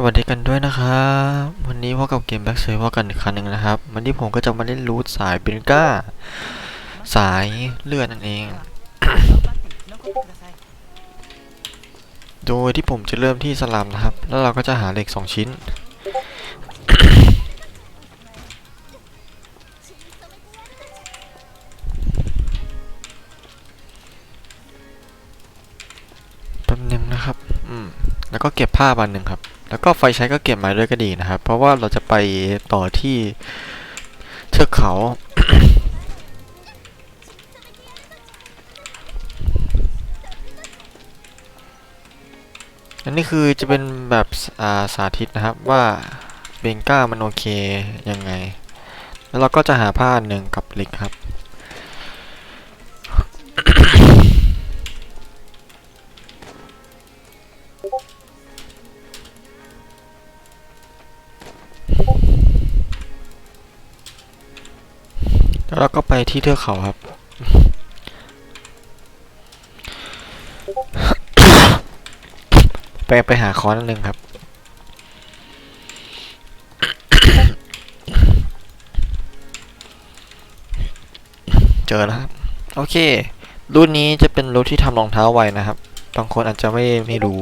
สวัสดีกันด้วยนะครับวันนี้พบกับเกมแบ็กเซอร์กันอีกครั้งหนึ่งนะครับ วันนี้ผมก็จะมาเล่นรูทสายเบนก้า สายเลือดนั่นเอง โดยที่ผมจะเริ่มที่สลัมนะครับ แล้วเราก็จะหาเหล็ก2ชิ้น แล้วก็เก็บผ้าบันหนึ่งครับ แล้วก็ไฟใช้ก็เก็บมาด้วยก็ดีนะครับ เพราะว่าเราจะไปต่อที่เทือกเขาอันนี้คือจะเป็นแบบสาสาธิตนะครับว่าเบงก้ามันโอเคยังไง แล้วเราก็จะหาผ้าหนึ่งกับเหล็กครับ แล้วก็ไปที่เทือกเขาครับ ไปไปหาค้อนอันหนึ่งครับ เจอแล้วครับ โอเค รุ่นนี้จะเป็นรุ่นที่ทำรองเท้าไวนะครับ บางคนอาจจะไม่ไม่รู้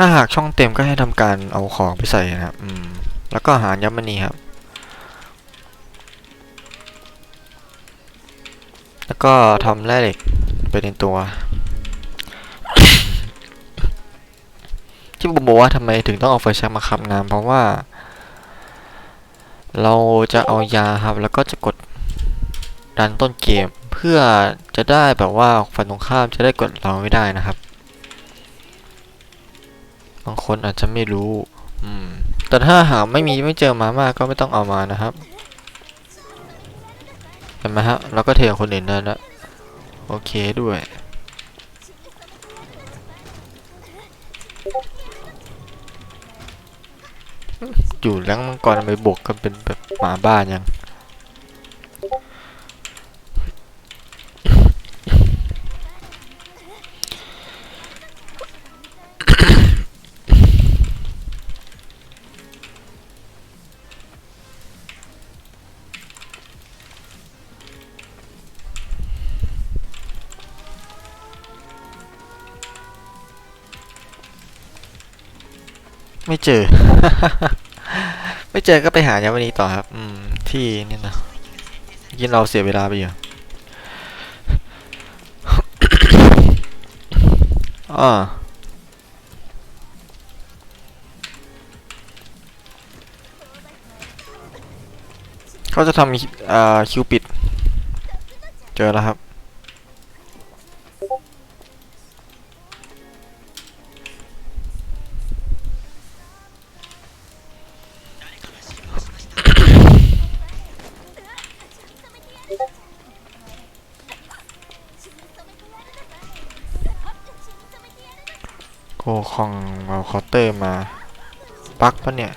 ถ้าหากช่องเต็มก็ให้ทำการเอาของไปใส่นะครับอืมแล้วก็หายัมมณีครับ แล้วก็ทำแร่เหล็กไปในตัว ที่ผมบอกว่าทำไมถึงต้องเอาไฟแช็กมาขับน้ำเพราะว่า เราจะเอายาครับ แล้วก็จะกดดันต้นเกม เพื่อจะได้แบบว่าฝ่ายตรงข้ามจะได้กดเราไม่ได้นะครับางคนอาจจะไม่รู้ อืม แต่ถ้าหาไม่มีไม่เจอมาม่าก็ไม่ต้องเอามานะครับ เห็นไหมฮะเราก็เทคนอื่นได้แล้วโอเคด้วย อยู่แล้งมังกรไมบวกกันเป็นแบบหมาบ้านยัง ไม่เจอ ไม่เจอก็ไปหายาวันนี้ต่อครับ อืม ที่นี่นะยินเราเสียเวลาไปอยู่อ่าเขาจะทำอ่าคิวปิด เจอแล้วครับ คองเอาเคาน์เตอร์มา ปักปะเนี่ย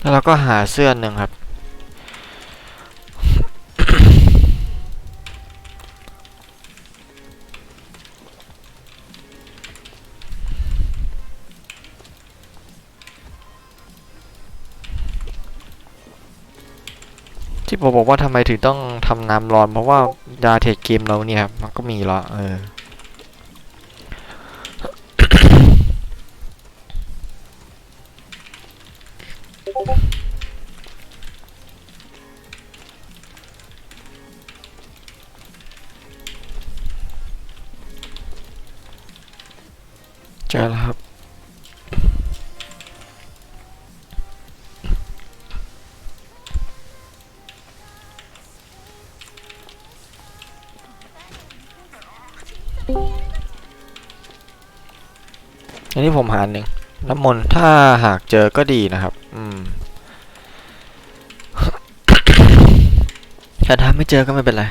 แล้วเราก็หาเสื้อหนึ่งครับ ที่ผมบอกว่าทำไมถึงต้องทำน้ำร้อน เพราะว่ายาเทคเกมเราเนี่ยครับ มันก็มีและเออ อันนี้ผมหาหนึ่งน้ำมนต์ถ้าหากเจอก็ดีนะครับ อืมแต่ถ้าไม่เจอก็ไม่เป็นไร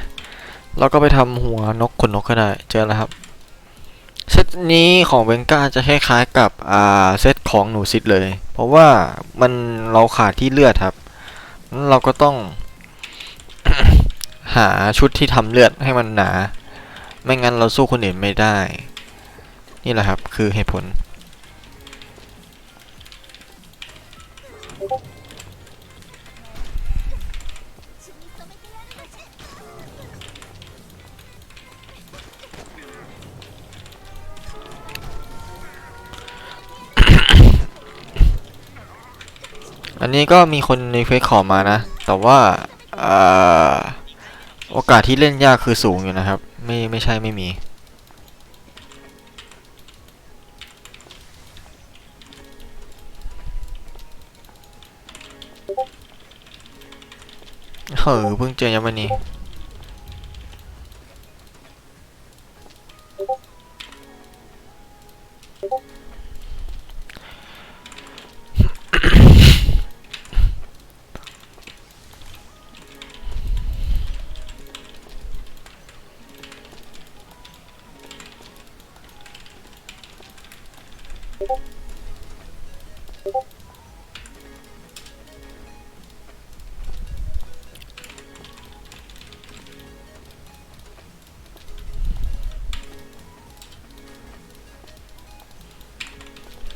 เราก็ไปทำหัวนกขนนกก็ได้ เจอแล้วครับ เซตนี้ของเบงก้าจะคล้ายๆกับอ่าเซตของหนูซิดเลย เพราะว่ามันเราขาดที่เลือดครับ เราก็ต้อง หาชุดที่ทำเลือดให้มันหนา ไม่งั้นเราสู้คนอื่นไม่ได้ นี่แหละครับ คือเหตุผล นนี้ก็มีคนในเฟซขอมานะ แต่ว่าอโอกาสที่เล่นยากคือสูงอยู่นะครับ ไม่ไม่ใช่ไม่มี เฮ้อเพิ่งเจอยังวันนี้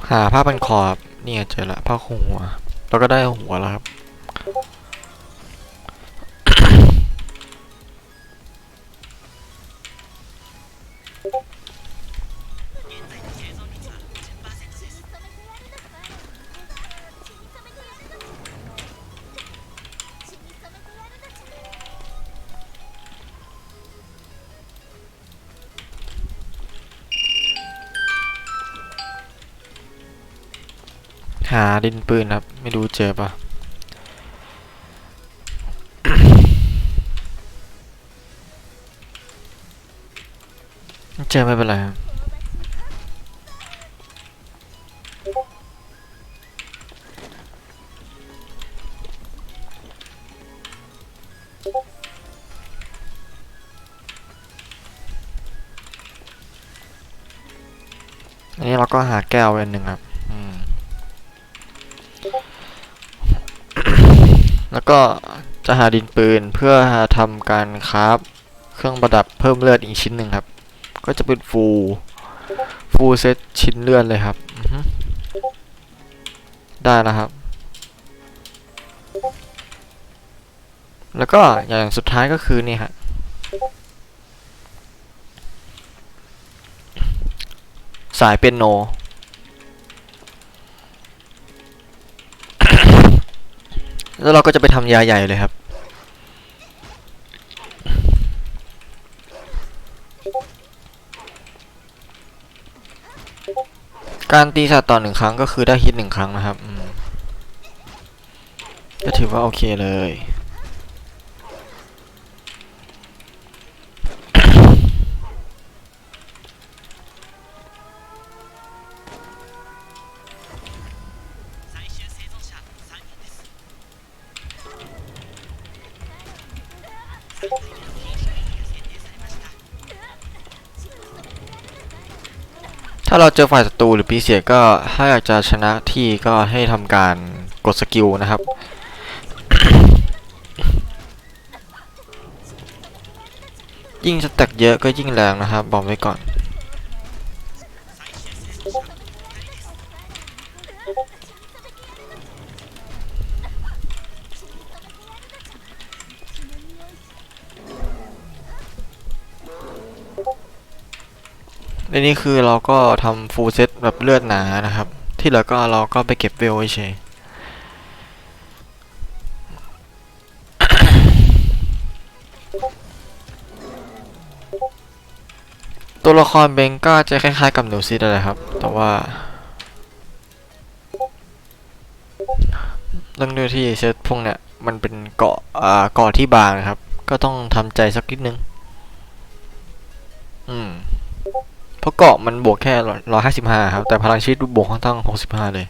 หาผ้าพันคอครับเนี่ยเจอละผ้าคลุมหัว แล้วก็ได้หัวแล้วครับาดินปืนครับ ไม่รู้เจอปะเจอไม่เป็นไรครับอันนี้เราก็หาแก้วอันหนึ่งครับ แล้วก็จะหาดินปืนเพื่อทำการคราฟเครื่องประดับเพิ่มเลือดอีกชิ้นหนึ่งครับ ก็จะเป็นฟูฟูเซตชิ้นเลือดเลยครับได้แล้วครับ แล้วก็อย่างสุดท้ายก็คือนี่ฮะสายเป็นโน แล้วเราก็จะไปทำยาใหญ่เลยครับ การตีสัตว์ต่อหนึ่งครั้งก็คือได้ฮิตหนึ่งครั้งนะครับก็ถือว่าโอเคเลยาเราเจอฝ่ายศัตรูหรือปีเสียก็ถ้าอยากจะชนะที่ก็ให้ทำการกดสกิลนะครับ ยิ่งสแต็กเยอะก็ยิ่งแรงนะครับบอกไว้ก่อน ในนี้คือเราก็ทำฟูลเซตแบบเลือดหนานะครับ ที่เหลือก็เราก็ไปเก็บเวลเฉยตัวละครเบงก็จะคล้ายๆกับหนูซิดอะไรครับ แต่ว่าเรื่องด้วยที่เซตพวกเนี้ยมันเป็นเกาะอ่าเกาะที่บางนะครับ ก็ต้องทำใจสักนิดนึง อืม เพราะเกาะมันบวกแค่ร้อยห้าสิบห้าครับ แต่พลังชีวิตบวกค่อนข้างหกสิบห้าเลย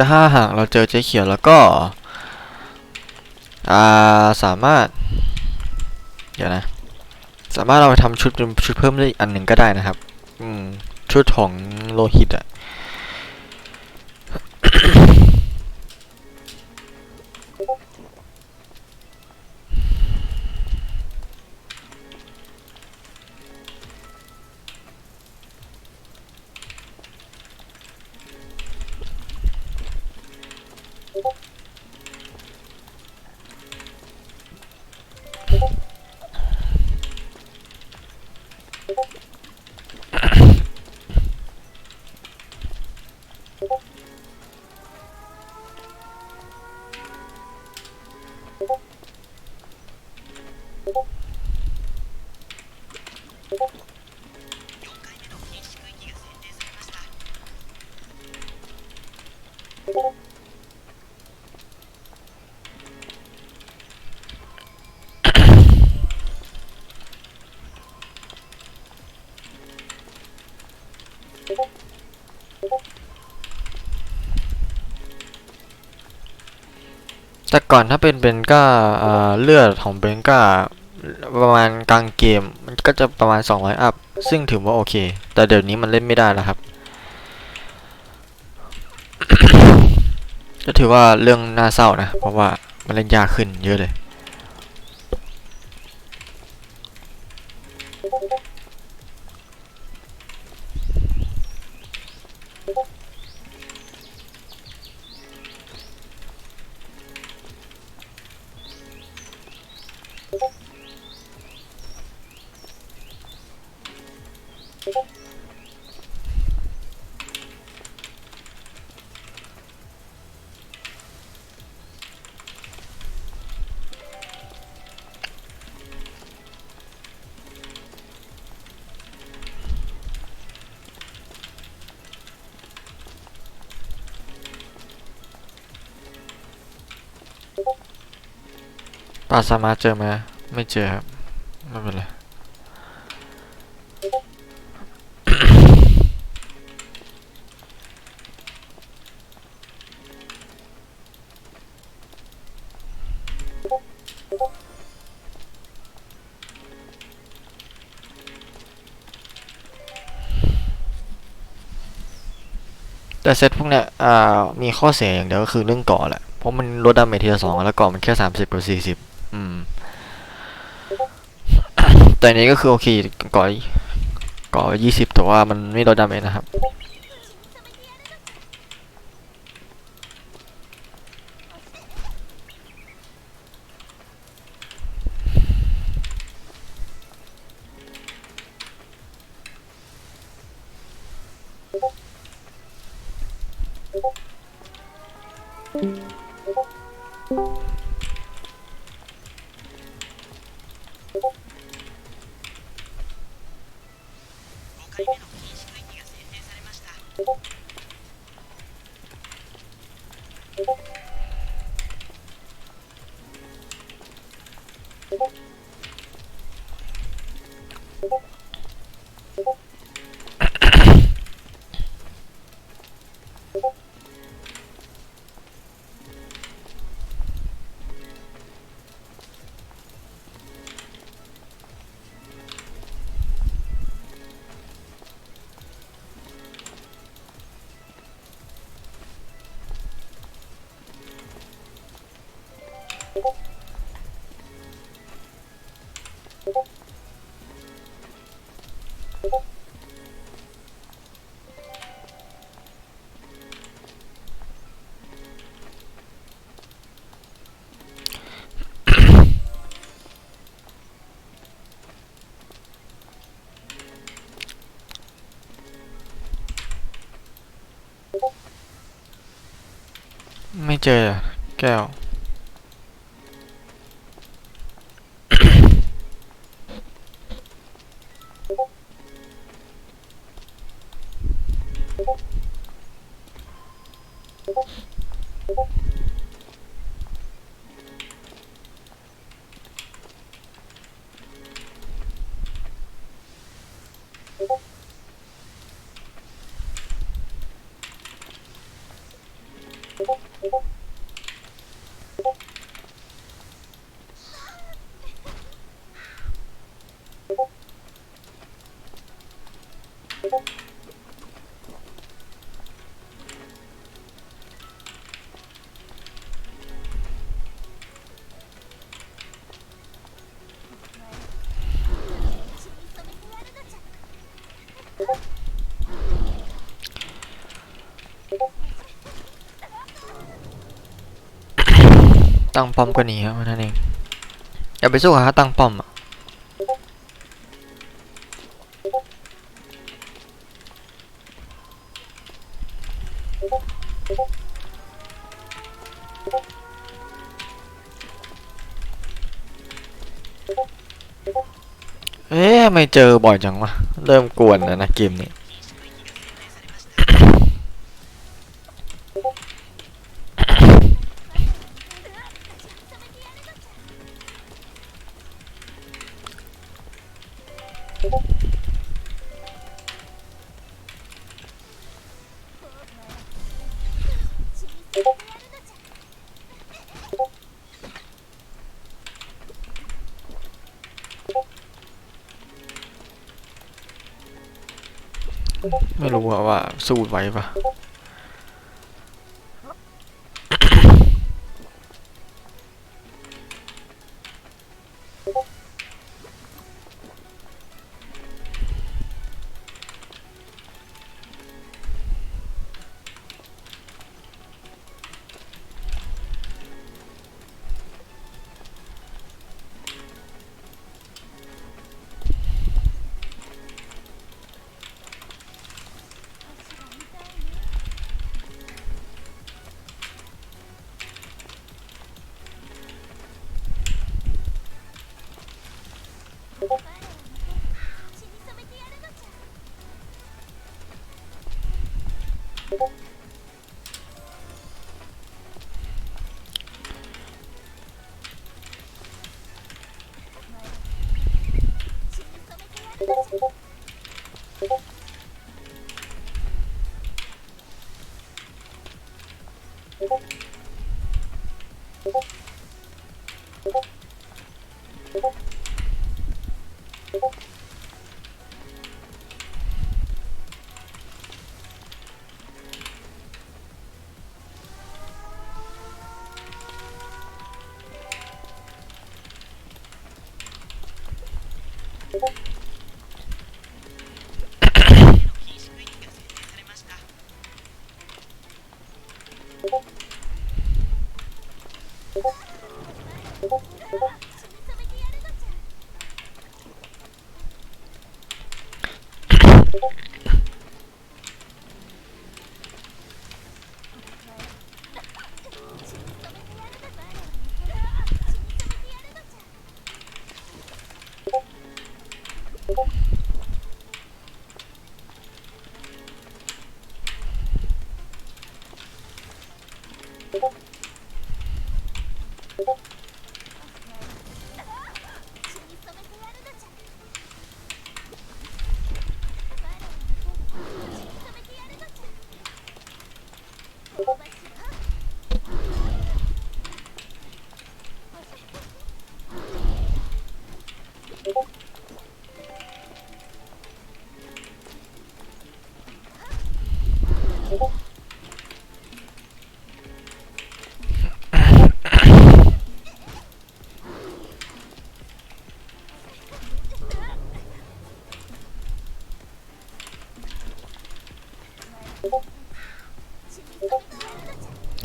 แต่ถ้าหากเราเจอเจ๊เขียวแล้วก็อ่าสามารถ เดี๋ยวนะ สามารถเราไปทำชุดเป็นชุดเพิ่มได้อีกอันหนึ่งก็ได้นะครับ อืมชุดของโลหิตอะ you แต่ก่อนถ้าเป็นเบนก้าเลือดของเบนก้าประมาณกลางเกม มันก็จะประมาณ 200 อัพ ซึ่งถือว่าโอเค แต่เดี๋ยวนี้มันเล่นไม่ได้แล้วครับ ก็ถือว่าเรื่องน่าเศร้านะ เพราะว่ามันเล่นยากขึ้นเยอะเลย ปลาสามารถเจอไหมไม่เจอครับ ไม่เป็นไรแต่เซตพวกเนี้ยมีข้อเสียอย่างเดียวก็คือเรื่องเกาะแหละ เพราะมันลดดาเมจทีละสองแล้วเกาะมันแค่สามสิบกับสี่สิบอืม แต่อันนี้ก็คือโอเคก่อก่อยี่สิบแต่ว่ามันไม่โดนดาเมจนะครับ Thank you. เจอแก้ว ตั้งป้อมก็หนีครับนั่นเองอย่าไปสู้กับเขาตั้งป้อมอะเอ๊ะไม่เจอบ่อยจังวะเริ่มกวนแล้วนะเกมนี้ สู้ไว้ปะ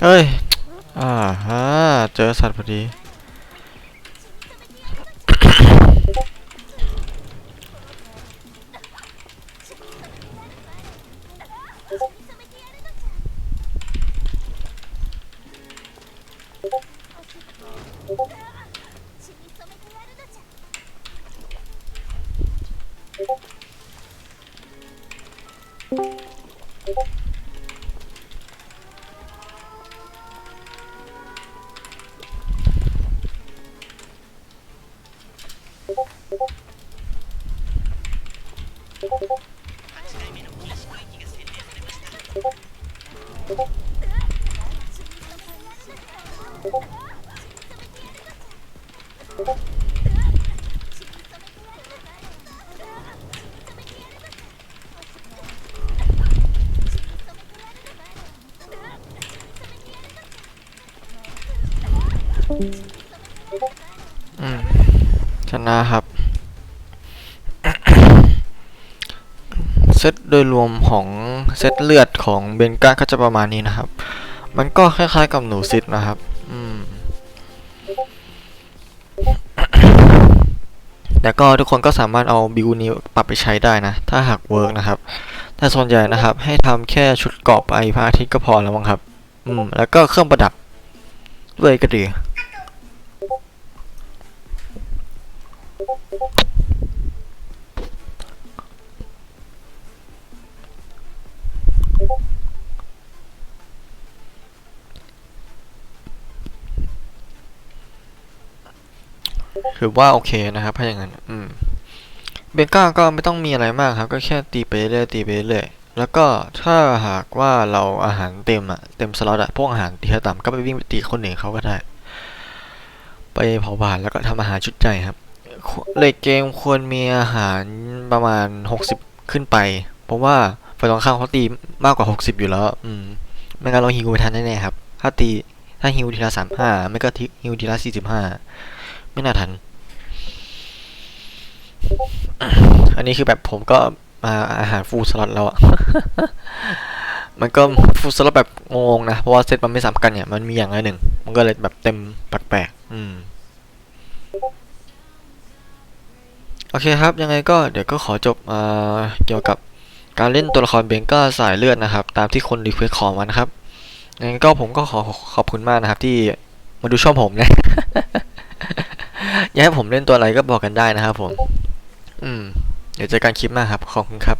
เอ้ย อ่าฮะเจอสัตว์พอดี「 อืม ชนะครับ เซตโดยรวมของเซตเลือดของเบนก้าก็จะประมาณนี้นะครับ มันก็คล้ายๆกับหนูซิดนะครับ แต่ก็ทุกคนก็สามารถเอาบิวนี้ปรับไปใช้ได้นะ ถ้าหากเวิร์กนะครับ แต่ส่วนใหญ่นะครับ ให้ทำแค่ชุดเกราะไปพระอาทิตย์ก็พอแล้วมั้งครับ อืม แล้วก็เครื่องประดับด้วยก็ดี ถือว่าโอเคนะครับถ้าอย่างนั้นอืมเบงก้าก็ไม่ต้องมีอะไรมากครับ ก็แค่ตีไปเรื่อยตีไปเรื่อยแล้วก็ถ้าหากว่าเราอาหารเต็มอะเต็มสล็อตอะพวกอาหารตีต่ำก็ไปวิ่งไปตีคนหนึ่งเขาก็ได้ ไปเผาผ่านแล้วก็ทำอาหารชุดใหญ่ครับเลทเกมควรมีอาหารประมาณ 60 ขึ้นไป เพราะว่าฝ่ายตรงข้ามเขาตีมากกว่า 60 อยู่แล้ว อืมไม่งั้นเราฮิวไม่ทันแน่ๆครับ ถ้าตีถ้าฮิวทีละ35ไม่ก็ทิฮิวทีละ45 ไม่น่าทัน อันนี้คือแบบผมก็มาอาหารฟูลสล็อตแล้วอะมันก็ฟูลสล็อตแบบงงๆนะ เพราะว่าเซตมันไม่ซ้ำกันเนี่ย มันมีอย่างละหนึ่ง มันก็เลยแบบเต็มแปลกๆอืมโอเคครับ ยังไงก็เดี๋ยวก็ขอจบอ่าเกี่ยวกับการเล่นตัวละครเบงก้าสายเลือดนะครับ ตามที่คนรีเควสขอมานะครับยังไงก็ผมก็ขอขอบคุณมากนะครับ ที่มาดูช่องผมนะ อยากให้ผมเล่นตัวอะไรก็บอกกันได้นะครับผม อืม เดี๋ยวเจอกันคลิปหน้าครับ ขอบคุณครับ